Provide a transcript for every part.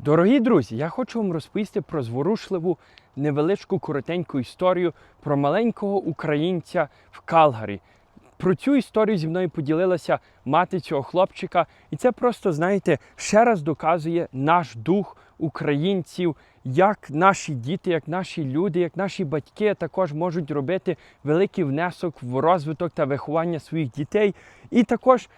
Дорогі друзі, я хочу вам розповісти про зворушливу невеличку коротеньку історію про маленького українця в Калгарі. Про цю історію зі мною поділилася мати цього хлопчика, і це просто, знаєте, ще раз доказує наш дух українців, як наші діти, як наші люди, як наші батьки також можуть робити великий внесок в розвиток та виховання своїх дітей. І також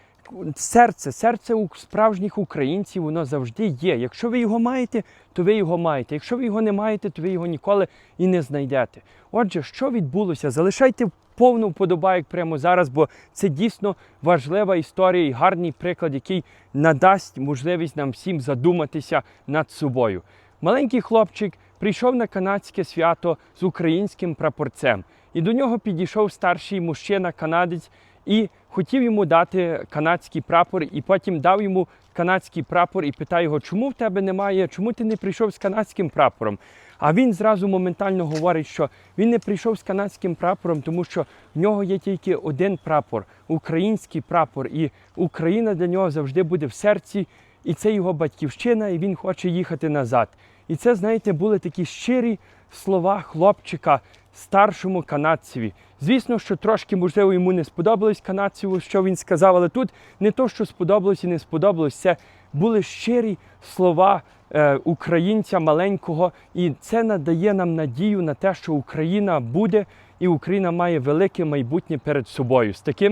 серце, серце у справжніх українців, воно завжди є. Якщо ви його маєте, то ви його маєте. Якщо ви його не маєте, то ви його ніколи і не знайдете. Отже, що відбулося? Залишайте повну вподобайок прямо зараз, бо це дійсно важлива історія і гарний приклад, який надасть можливість нам всім задуматися над собою. Маленький хлопчик прийшов на канадське свято з українським прапорцем, і до нього підійшов старший мужчина, канадець, і хотів йому дати канадський прапор, і потім дав йому канадський прапор і питає його, чому в тебе немає, чому ти не прийшов з канадським прапором? А він зразу моментально говорить, що він не прийшов з канадським прапором, тому що в нього є тільки один прапор український прапор, і Україна для нього завжди буде в серці, і це його батьківщина, і він хоче їхати назад. І це, знаєте, були такі щирі слова хлопчика старшому канадцеві. Звісно, що трошки, можливо, йому не сподобалось канадцеву, що він сказав, але тут не то, що сподобалось і не сподобалось, це були щирі слова е, українця маленького, і це надає нам надію на те, що Україна буде і Україна має велике майбутнє перед собою. З таким